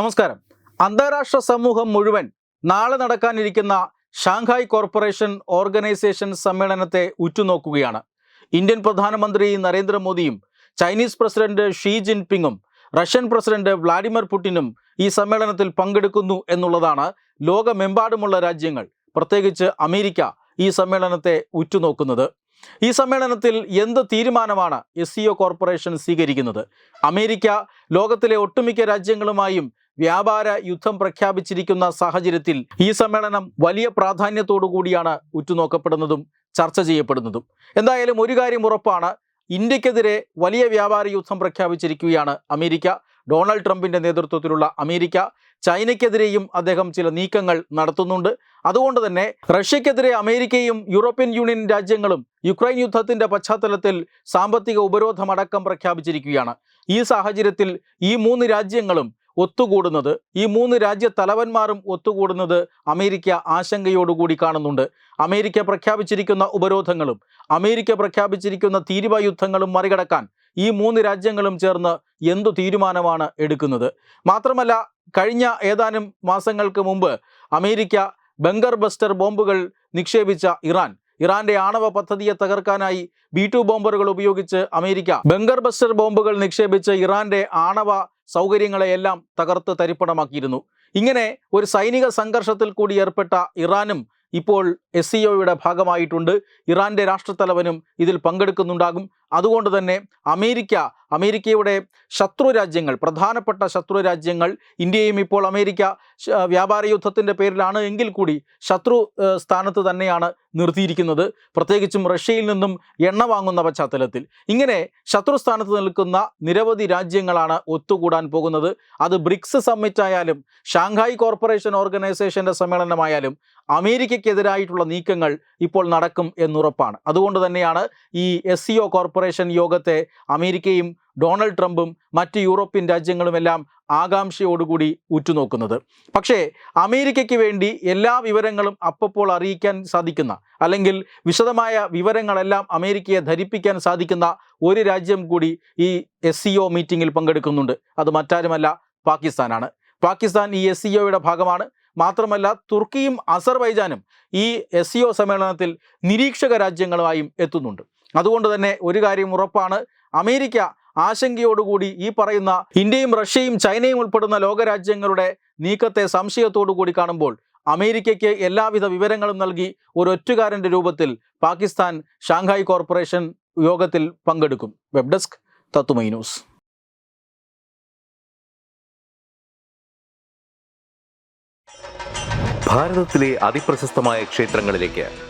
നമസ്കാരം. അന്താരാഷ്ട്ര സമൂഹം മുഴുവൻ നാളെ നടക്കാനിരിക്കുന്ന ഷാങ്ഹായ് കോർപ്പറേഷൻ ഓർഗനൈസേഷൻ സമ്മേളനത്തെ ഉറ്റുനോക്കുകയാണ്. ഇന്ത്യൻ പ്രധാനമന്ത്രി നരേന്ദ്രമോദിയും ചൈനീസ് പ്രസിഡന്റ് ഷീ ജിൻപിങ്ങും റഷ്യൻ പ്രസിഡന്റ് വ്ളാഡിമിർ പുടിനും ഈ സമ്മേളനത്തിൽ പങ്കെടുക്കുന്നു എന്നുള്ളതാണ് ലോകമെമ്പാടുമുള്ള രാജ്യങ്ങൾ പ്രത്യേകിച്ച് അമേരിക്ക ഈ സമ്മേളനത്തെ ഉറ്റുനോക്കുന്നത്. ഈ സമ്മേളനത്തിൽ എന്ത് തീരുമാനമാണ് എസ് കോർപ്പറേഷൻ സ്വീകരിക്കുന്നത്? അമേരിക്ക ലോകത്തിലെ ഒട്ടുമിക്ക രാജ്യങ്ങളുമായും വ്യാപാര യുദ്ധം പ്രഖ്യാപിച്ചിരിക്കുന്ന സാഹചര്യത്തിൽ ഈ സമ്മേളനം വലിയ പ്രാധാന്യത്തോടു കൂടിയാണ് ഉറ്റുനോക്കപ്പെടുന്നതും ചർച്ച ചെയ്യപ്പെടുന്നതും. എന്തായാലും ഒരു കാര്യം ഉറപ്പാണ് ഇന്ത്യക്കെതിരെ വലിയ വ്യാപാര യുദ്ധം പ്രഖ്യാപിച്ചിരിക്കുകയാണ് അമേരിക്ക. ഡൊണാൾഡ് ട്രംപിന്റെ നേതൃത്വത്തിലുള്ള അമേരിക്ക. ചൈനയ്ക്കെതിരെയും അദ്ദേഹം ചില നീക്കങ്ങൾ നടത്തുന്നുണ്ട്. അതുകൊണ്ട് തന്നെ റഷ്യക്കെതിരെ അമേരിക്കയും യൂറോപ്യൻ യൂണിയൻ രാജ്യങ്ങളും യുക്രൈൻ യുദ്ധത്തിന്റെ പശ്ചാത്തലത്തിൽ സാമ്പത്തിക ഉപരോധമടക്കം പ്രഖ്യാപിച്ചിരിക്കുകയാണ്. ഈ സാഹചര്യത്തിൽ ഈ മൂന്ന് രാജ്യങ്ങളും ഒത്തുകൂടുന്നത്. ഈ മൂന്ന് രാജ്യ തലവന്മാരും ഒത്തുകൂടുന്നത് അമേരിക്ക ആശങ്കയോടുകൂടി കാണുന്നുണ്ട്. അമേരിക്ക പ്രഖ്യാപിച്ചിരിക്കുന്ന ഉപരോധങ്ങളും അമേരിക്ക പ്രഖ്യാപിച്ചിരിക്കുന്ന തീരുവ യുദ്ധങ്ങളും മറികടക്കാൻ ഈ മൂന്ന് രാജ്യങ്ങളും ചേർന്ന് എന്തു തീരുമാനമാണ് എടുക്കുന്നത്? മാത്രമല്ല കഴിഞ്ഞ ഏതാനും മാസങ്ങൾക്ക് മുമ്പ് അമേരിക്ക ബംഗർ ബസ്റ്റർ ബോംബുകൾ നിക്ഷേപിച്ച ഇറാൻ ഇറാന്റെ ആണവ പദ്ധതിയെ തകർക്കാനായി ബി ടു ബോംബറുകൾ ഉപയോഗിച്ച് അമേരിക്ക ബംഗർ ബസ്റ്റർ ബോംബുകൾ നിക്ഷേപിച്ച് ഇറാന്റെ ആണവ സൗകര്യങ്ങളെയെല്ലാം തകർത്ത് തരിപ്പണമാക്കിയിരുന്നു. ഇങ്ങനെ ഒരു സൈനിക സംഘർഷത്തിൽ കൂടി ഏർപ്പെട്ട ഇറാനും ഇപ്പോൾ എസ് സി ഭാഗമായിട്ടുണ്ട്. ഇറാന്റെ രാഷ്ട്രത്തലവനും ഇതിൽ പങ്കെടുക്കുന്നുണ്ടാകും. അതുകൊണ്ട് തന്നെ അമേരിക്ക അമേരിക്കയുടെ ശത്രു രാജ്യങ്ങൾ പ്രധാനപ്പെട്ട ശത്രു രാജ്യങ്ങൾ ഇന്ത്യയും ഇപ്പോൾ അമേരിക്ക വ്യാപാര യുദ്ധത്തിന്റെ പേരിലാണ് എങ്കിൽ കൂടി ശത്രു സ്ഥാനത്ത് തന്നെയാണ് നിർത്തിയിരിക്കുന്നത്. പ്രത്യേകിച്ചും റഷ്യയിൽ നിന്നും എണ്ണ വാങ്ങുന്ന പശ്ചാത്തലത്തിൽ. ഇങ്ങനെ ശത്രു സ്ഥാനത്ത് നിൽക്കുന്ന നിരവധി രാജ്യങ്ങളാണ് ഒത്തുകൂടാൻ പോകുന്നത്. അത് ബ്രിക്സ് സമ്മിറ്റ് ആയാലും ഷാങ്ഹായ് കോർപ്പറേഷൻ ഓർഗനൈസേഷന്റെ സമ്മേളനമായാലും അമേരിക്കയ്ക്കെതിരായിട്ടുള്ള നീക്കങ്ങൾ ഇപ്പോൾ നടക്കും എന്നുറപ്പാണ്. അതുകൊണ്ട് തന്നെയാണ് ഈ എസ് സി ഒ യോഗത്തെ അമേരിക്കയും ഡൊണാൾഡ് ട്രംപും മറ്റ് യൂറോപ്യൻ രാജ്യങ്ങളുമെല്ലാം ആകാംക്ഷയോടുകൂടി ഉറ്റുനോക്കുന്നത്. പക്ഷേ അമേരിക്കയ്ക്ക് വേണ്ടി എല്ലാ വിവരങ്ങളും അപ്പപ്പോൾ അറിയിക്കാൻ സാധിക്കുന്ന അല്ലെങ്കിൽ വിശദമായ വിവരങ്ങളെല്ലാം അമേരിക്കയെ ധരിപ്പിക്കാൻ സാധിക്കുന്ന ഒരു രാജ്യം കൂടി ഈ എസ് സി ഒ മീറ്റിങ്ങിൽ പങ്കെടുക്കുന്നുണ്ട്. അത് മറ്റാരുമല്ല പാകിസ്ഥാനാണ്. പാകിസ്ഥാൻ ഈ എസ് സി ഒയുടെ ഭാഗമാണ്. മാത്രമല്ല തുർക്കിയും അസർബൈജാനും ഈ എസ് സി ഒ സമ്മേളനത്തിൽ നിരീക്ഷക രാജ്യങ്ങളുമായും എത്തുന്നുണ്ട്. അതുകൊണ്ട് തന്നെ ഒരു കാര്യം ഉറപ്പാണ്. അമേരിക്ക ആശങ്കയോടുകൂടി ഈ പറയുന്ന ഇന്ത്യയും റഷ്യയും ചൈനയും ഉൾപ്പെടുന്ന ലോകരാജ്യങ്ങളുടെ നീക്കത്തെ കൂടി കാണുമ്പോൾ അമേരിക്കയ്ക്ക് എല്ലാവിധ വിവരങ്ങളും നൽകി ഒരൊറ്റുകാരന്റെ രൂപത്തിൽ പാകിസ്ഥാൻ ഷാങ്ഹായ് കോർപ്പറേഷൻ യോഗത്തിൽ പങ്കെടുക്കും. Web desk Tatwamayi news. ഭാരതത്തിലെ ക്ഷേത്രങ്ങളിലേക്ക്